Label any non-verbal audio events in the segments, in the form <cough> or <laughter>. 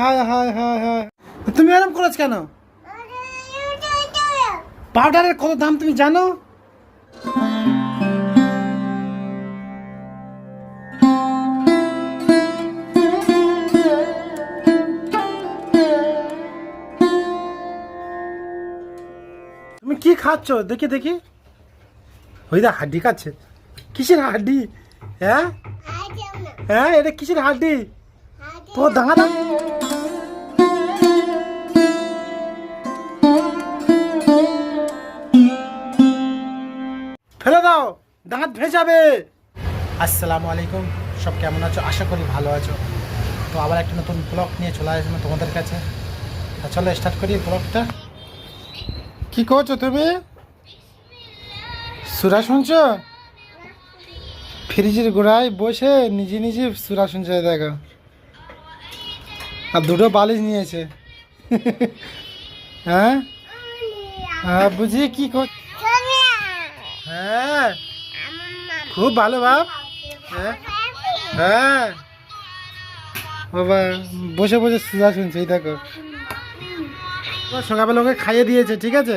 হায় হায় হায় হায়। তুমি এরকম করেছ কেন? পাউডারের কত দাম তুমি জানো? তুমি কি খাচ্ছ? দেখি দেখি। ওই দা হাড্ডি খাচ্ছে। কিসের হাড্ডি? হ্যাঁ? হ্যাঁ এটা কিসের হাড্ডি? তো দাঁড়া। ফেলে দাও, দাঁত ভেজাবে। আসসালামু আলাইকুম, সব কেমন আছো? আশা করি ভালো আছো। তো আবার একটা নতুন ব্লগ নিয়ে চলে আসলাম তোমাদের কাছে। চলো স্টার্ট করি ব্লগটা। কি করছ তুমি? সুরা শুনছো? ফ্রিজের গোড়ায় বসে নিজে নিজে সুরা শুনছে দেখো। আর দুটো বালিশ নিয়েছে। <laughs> হ্যাঁ? হ্যাঁ বুঝি কি কর হ্যাঁ। খুব ভালো বাপ। হ্যাঁ। হ্যাঁ। বাবা বসে বসে সুরা শুনছে দেখো। সকালবেলা ওকে খাইয়ে দিয়েছে ঠিক আছে?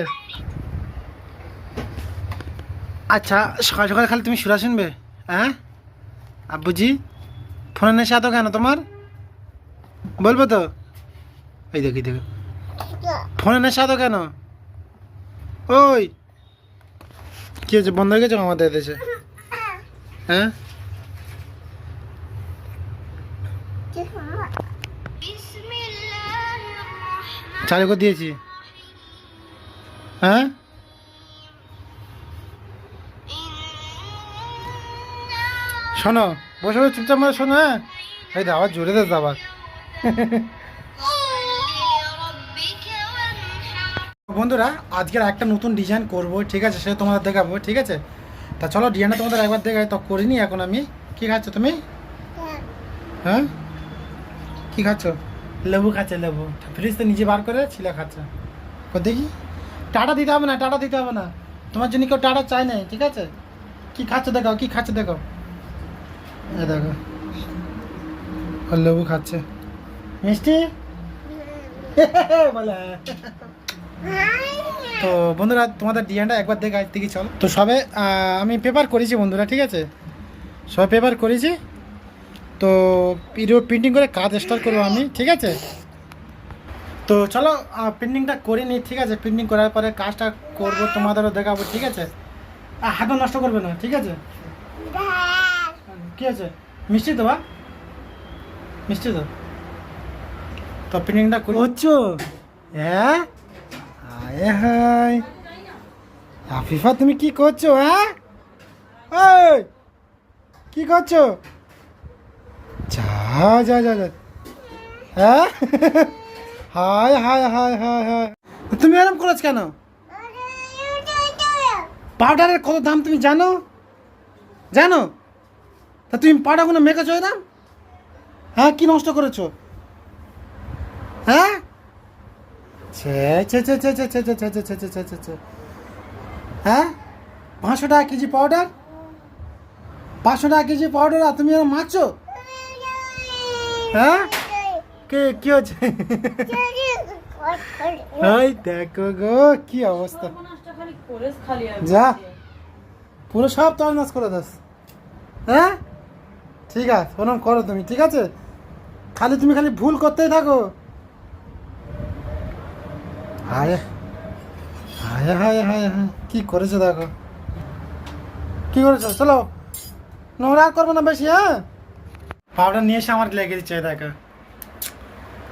আচ্ছা সকাল সকাল খালি তুমি সুরা শুনবে হ্যাঁ? আব্বুজি ফোনের নেশা তো কেন তোমার? বলব তো? এই দেখি দেখো। ফোনের নেশা তো কেন? ওই কি হয়েছে? বন্ধ হয়ে গেছে আমাদের দেশে? হ্যাঁ? চালু করে দিয়েছি। হ্যাঁ? শোনো, বসে চুপচাপ মানে শোনো হ্যাঁ? এই দা আবার জোরে দে আবার। <laughs> বন্ধুরা আজকের একটা নতুন ডিজাইন করব ঠিক আছে? সেটা তোমাদের দেখাবো ঠিক আছে? তা চলো ডিজাইনটা তোমাদের একবার দেখাই। তো করিনি এখন আমি। কি খাচ্ছ তুমি? হ্যাঁ? কি খাচ্ছ? লেবু খাচ্ছে লেবু। ফ্রিজ তো নিজে বার করে ছিলে খাচ্ছে। দেখি। টাটা দিতে হবে না টাটা দিতে হবে না। তোমার জন্য কেউ টাটা চায় না ঠিক আছে? কি খাচ্ছ দেখাও কি খাচ্ছ দেখো এ দেখো। লেবু খাচ্ছে। মিষ্টি? <laughs> বলে। হ্যাঁ। তো বন্ধুরা তোমাদের ডিজাইনটা একবার দেখে আজ থেকে চলো। তো সবে আমি পেপার করেছি বন্ধুরা ঠিক আছে? সবে পেপার করেছি। তো ভিডিও প্রিন্টিং করে কাজ স্টার্ট করব আমি ঠিক আছে? তো চলো প্রিন্টিংটা করে নিই ঠিক আছে? প্রিন্টিং করার পরে কাজটা করব তোমাদেরও দেখাবো ঠিক আছে? আর হাতও নষ্ট করবে না ঠিক আছে? কি আছে? মিষ্টি তো বা? মিষ্টি তো? তো প্রিন্টিংটা করছ? হ্যাঁ? হায় হায়। আফিফা, তুমি কি করছ হ্যাঁ? ওই কি করছ? যা যা যা যা। হ্যাঁ? হায় হায় হায় হায় হায়। তুমি এরম করেছ কেন? পাউডারের কত দাম তুমি জানো? জানো? তা তুমি পাউডারগুলো মেখেছো দাম? হ্যাঁ কি নষ্ট করেছ? হ্যাঁ? ছে ছে ছে ছে ছে ছে ছে ছে ছে ছে ছে ছে ছে হ্যাঁ পাঁচশো টাকা কেজি পাউডার পাঁচশো টাকা কেজি পাউডার আর তুমি মারছো হ্যাঁ কে কি হচ্ছে এই দেখো গো কি অবস্থা যা। পুরো সব তরনাশ করে দাস হ্যাঁ ঠিক আছে ওরম করো তুমি ঠিক আছে খালি তুমি খালি ভুল করতেই থাকো কি দেখো? কি করেছ? চলো। করব না হ্যাঁ? নিয়ে এসে আমার লেগে দিচ্ছে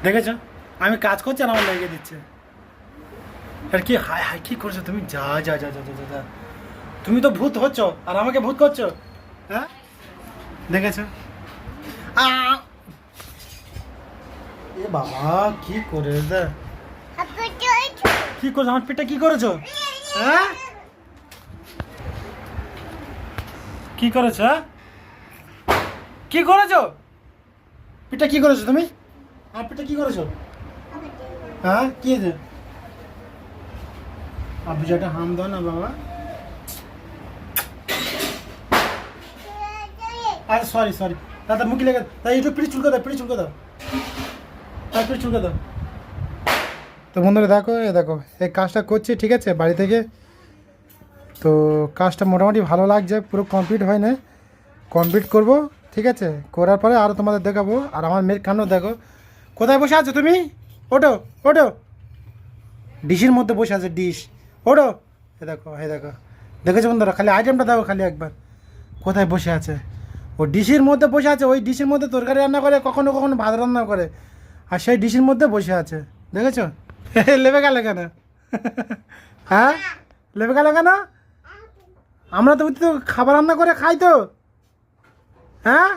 দেখেছ? আমি কাজ করছি আর আমার লেগে দিচ্ছে। আর কি হায় হায় কি করছ তুমি? যা যা যা যা যা যা, তুমি তো ভূত হচ্ছ আর আমাকে ভূত করছ হ্যাঁ? দেখেছ! এ বাবা কি করে দে কি করছ? আমার পেটটা কি করেছ? হ্যাঁ? কি করেছ? হ্যাঁ? কি করেছ? পিঠা কি করেছ তুমি? আমার পিঠা কি করেছ? হ্যাঁ? কি আছে আপনি যেটা হাম দাও না বাবা। আরে সরি সরি দাদা, মুখে লেগে দাদা, একটু পিড়ি চুলকে দাও পিড়ি চুলকে দাও। তারপরে চুকে দাও। তো বন্ধুরা, দেখো এ দেখো, এই কাজটা করছি, ঠিক আছে? বাড়ি থেকে। তো কাজটা মোটামুটি ভালো লাগছে, পুরো কমপ্লিট হয় না কমপ্লিট করব, ঠিক আছে? করার পরে আরও তোমাদের দেখাবো। আর আমার মেয়ের কান্ড দেখো। কোথায় বসে আছো তুমি? ওটো ওটো ডিশের মধ্যে বসে আছে, ডিশ। ওটো এ দেখো এ দেখো। দেখেছ বন্ধুরা? খালি আইটেমটা দেখো খালি একবার। কোথায় বসে আছে? ও ডিশের মধ্যে বসে আছে, ওই ডিশের মধ্যে তরকারি রান্না করে, কখনো কখনো ভাত রান্না করে। আর সেই ডিশের মধ্যে বসে আছে। দেখেছ? <laughs> লেবে গেল কেন? হ্যাঁ? লেবে গেল কেন? আমরা তো তো খাবার রান্না করে খাই তো। হ্যাঁ?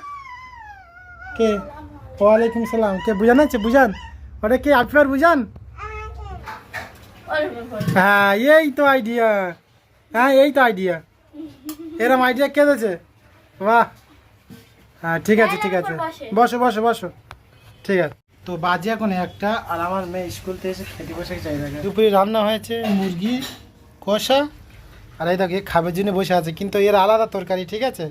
কে? ওয়ালাইকুম সালাম। কে বুঝান আছে? বুঝান? ওটা কে আপনার বুঝান? হ্যাঁ এই তো আইডিয়া হ্যাঁ এই তো আইডিয়া এরম আইডিয়া কে দিয়েছে? বাহ। হ্যাঁ ঠিক আছে ঠিক আছে। বসো বসো বসো। ঠিক আছে। তো বাজে এখন একটা। আর আমার মেয়ে স্কুল থেকে এসে খেতে বসে চাই দেখে দুপুরে রান্না হয়েছে মুরগি কষা আর এই দেখো এ খাবার জন্য বসে আছে। কিন্তু এর আলাদা তরকারি ঠিক আছে?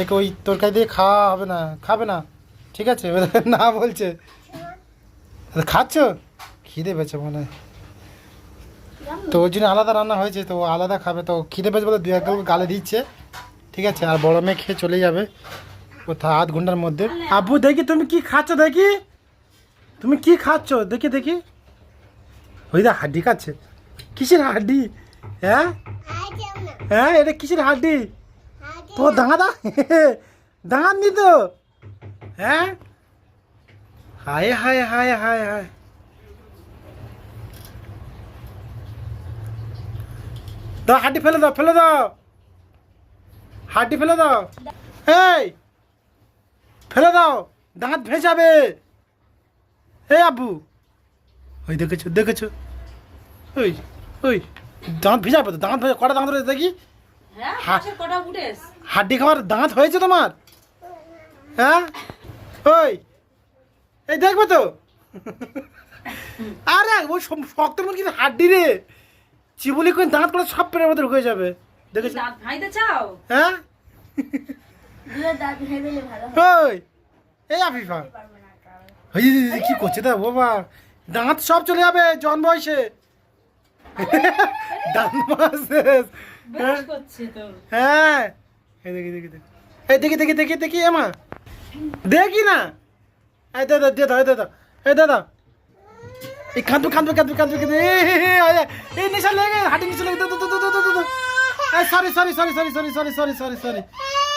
একে ওই তরকারি দিয়ে খাওয়া হবে না খাবে না ঠিক আছে? এবার <laughs> না বলছে। খাচ্ছ? খিদে পেয়েছে মনে হয়। তো ওই জন্য আলাদা রান্না হয়েছে তো ও আলাদা খাবে। তো খিদে পেয়েছে বলে দু এক গাল গালে দিচ্ছে ঠিক আছে? আর বড় মেয়ে খেয়ে চলে যাবে। কোথাও আধ ঘণ্টার মধ্যে। আব্বু দেখি তুমি কি খাচ্ছ দেখি। তুমি কি খাচ্ছ? দেখি দেখি। ওই দা হাড্ডি খাচ্ছে। কিসের হাড্ডি? হ্যাঁ? হ্যাঁ এটা কিসের হাড্ডি? তো দাঁড়া দা <laughs> দাঁড়ান নি তো। হ্যাঁ? হায় হায় হায় হায় হায়। দাও, হাড্ডি ফেলে দাও ফেলে দাও। হাড্ডি ফেলে দাও। এই, ফেলে দাও। দাঁত ভেজাবে। এই আব্বু। ওই দেখেছ দেখেছ? ওই ওই দাঁত ভেজাবে তো দাঁত ভেজা কটা দাঁত রয়েছে দেখি? হ্যাঁ হাড্ডি খাওয়ার দাঁত হয়েছে তোমার? হ্যাঁ? ওই এই দেখবে তো? <laughs> আরে ওই শক্ত শক্ত কিন্তু হাড্ডি রে। চিবুলি করে দাঁত করে সব পেটের মধ্যে ঢুকে যাবে। দেখেছ? দাঁত ভাইতে চাও? হ্যাঁ? ওই এই আফিফা। কি করছে তা বাবা দাঁত সব চলে যাবে জন বয়সে হ্যাঁ দেখি দেখি দেখি এই দেখি দেখি দেখি দেখি এমা দেখি না এই দে দে দে দাও এই দে দাও এই দে দাও এই কাঁদবে কাঁদবে কাঁদবে কাঁদবে কাঁদবে এই, এই, এই, এই, এই নিশা লেগে হাঁটি লেগে sorry sorry sorry sorry sorry sorry sorry sorry sorry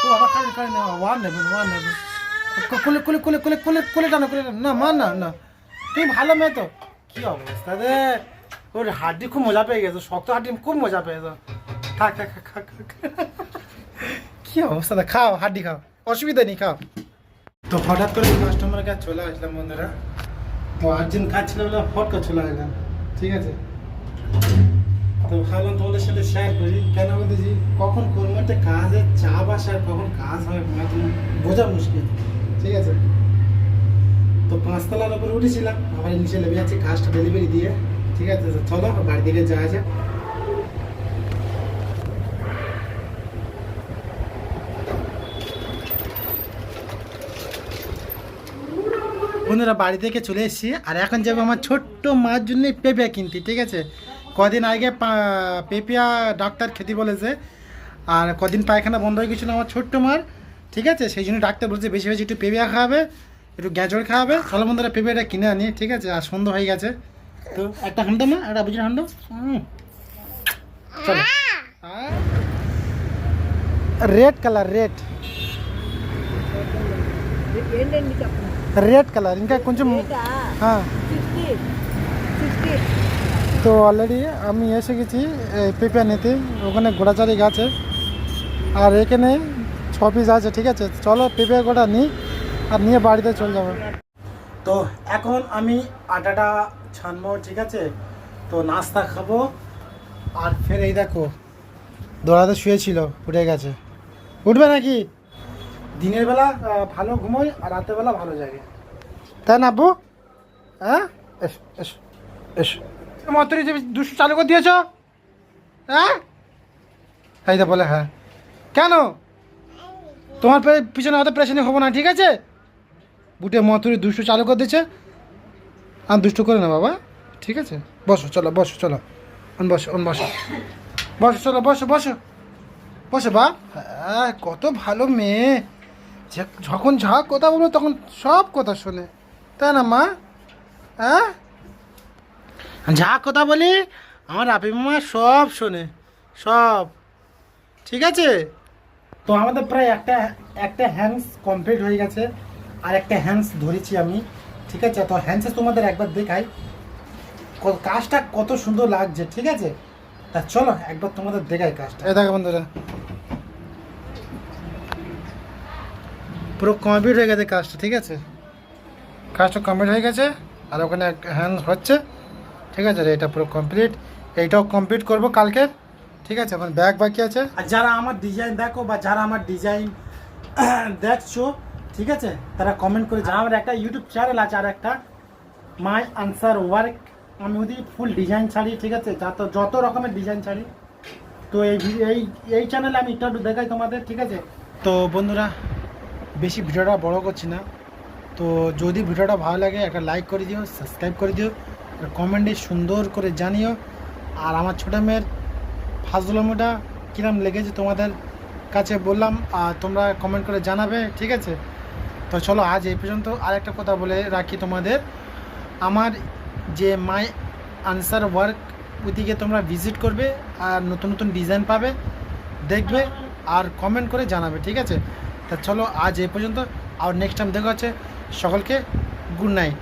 ও কাঁদবে কাঁদবে ওয়ান নেবেন ওয়ান নেবেন কুলে কুলে কুলে কুলে কুলে কুলে টানো কুলে না, মা, না না। তুমি ভালো মেয়ে তো। কি অবস্থা রে? ওর হাড্ডি খুব মজা পেয়ে গেছে, শক্ত হাড্ডি খুব মজা পেয়ে গেছে। থাক থাক থাক। কি অবস্থা খাও, হাড্ডি খাও। অসুবিধা নেই, খাও। তো হঠাৎ করে কাস্টমারের কাছে চলে আসলাম বন্ধুরা। তো আর্জেন্ট কাজ ছিল বলে ফট করে চলে আসলাম। ঠিক আছে? তো ভাবলাম তোমাদের সাথে শেয়ার করি। কেন বলতেছি, কখন কোন মুহূর্তে কাজের চাপ আসে আর কখন কাজ হয় মানে বোঝা মুশকিল। ঠিক আছে? তো পাঁচতলার উপরে উঠেছিলাম, আমার নিচে লেগে যাচ্ছে কাজটা ডেলিভারি দিয়ে। ঠিক আছে চলো বাড়ি দিকে যাওয়া যাক। বন্ধুরা, বাড়ি থেকে চলে এসেছি, আর এখন যাব আমার ছোট্ট মার জন্য পেঁপে কিনতে, ঠিক আছে? কদিন আগে পেঁপিয়া ডাক্তার খেতে বলেছে, আর কদিন পায়খানা বন্ধ হয়ে গেছিল আমার ছোট্ট মার। ঠিক আছে সেই জন্য ডাক্তার বলছে বেশি বেশি একটু পেঁপিয়া খাওয়াবে একটু গ্যাজর খাওয়াবে চলো বন্ধুরা পেঁপেটা কিনে আনি ঠিক আছে আর সন্ধ্যা হয়ে গেছে তো একটা হান্ডো মা একটা বুঝে হান্ডো চলো red colour red red colour ఇంకా కొంచెం হ্যাঁ তো অলরেডি আমি এসে গেছি এই পেঁপে নিতে ওখানে গোড়াচারি গাছে আর এখানে ছ পিস আছে ঠিক আছে? চলো পেঁপে গোটা নিই আর নিয়ে বাড়িতে চলে যাব। তো এখন আমি আটাটা ছানবো ঠিক আছে? তো নাস্তা খাব। আর ফের এই দেখো দৌড়াতে শুয়েছিল উঠে গেছে। উঠবে নাকি? দিনের বেলা ভালো ঘুমোই আর রাতের বেলা ভালো জাগে। তাই না আব্বু? হ্যাঁ? Yes yes yes. মাত্রই যে দুশো চালু করে দিয়েছ? হ্যাঁ? এই বলে হ্যাঁ। কেন? তোমার পিছনে অত প্রেশানি হব না, ঠিক আছে? বুটে মতুরি দুশো চালু করে দিচ্ছে আর দুষ্টু করে না বাবা, ঠিক আছে? বসো, চলো বসো, চলো। অন বসো অন বসো। বসো, চলো, বসো বসো। বসো বা। হ্যাঁ কত ভালো মেয়ে। যখন যা কথা বলব তখন সব কথা শোনে। তাই না মা? হ্যাঁ? যা কথা বলি, আমার আপি মামা সব শোনে। সব। ঠিক আছে? তো আমাদের প্রায় একটা একটা হ্যান্ডস কমপ্লিট হয়ে গেছে, আর একটা হ্যান্ডস ধরেছি আমি, ঠিক আছে? তো হ্যান্ডসে তোমাদের একবার দেখাই কাজটা কত সুন্দর লাগছে, ঠিক আছে? তা চলো, একবার তোমাদের দেখাই কাজটা। দেখো বন্ধুরা। পুরো কমপ্লিট হয়ে গেছে কাজটা, ঠিক আছে? কাজটা কমপ্লিট হয়ে গেছে, আর ওখানে হ্যান্ড হচ্ছে, ঠিক আছে? এটা পুরো কমপ্লিট এইটাও কমপ্লিট করব কালকে। ঠিক আছে, এখন ব্যাগ বাকি আছে? আর যারা আমার ডিজাইন দেখো বা যারা আমার ডিজাইন <clears throat> দেখছ, ঠিক আছে? তারা কমেন্ট করে জানা আমার একটা ইউটিউব চ্যানেল আছে আর একটা মাই আনসার ওয়ার্ক আমি ওদি ফুল ডিজাইন ছাড়ি, ঠিক আছে? যত যত রকমের ডিজাইন ছাড়ি। তো এই এই এই চ্যানেলে আমি একটু একটু দেখাই তোমাদের, ঠিক আছে? তো বন্ধুরা, বেশি ভিডিওটা বড় করছি না। তো যদি ভিডিওটা ভালো লাগে, একটা লাইক করে দিও সাবস্ক্রাইব করে দিও কমেন্টে সুন্দর করে জানিও। আর আমার ছোটো মেয়ের ফাজলামোটা কিরম লেগেছে তোমাদের কাছে বললাম, আর তোমরা কমেন্ট করে জানাবে, ঠিক আছে? তো চলো, আজ এই পর্যন্ত আর একটা কথা বলে রাখি তোমাদের। আমার যে মাই আনসার ওয়ার্ক ওইদিকে তোমরা ভিজিট করবে আর নতুন নতুন ডিজাইন পাবে, দেখবে আর কমেন্ট করে জানাবে, ঠিক আছে? তা চলো, আজ এই পর্যন্ত, আর নেক্সট টাইম দেখা হচ্ছে, সকলকে গুড নাইট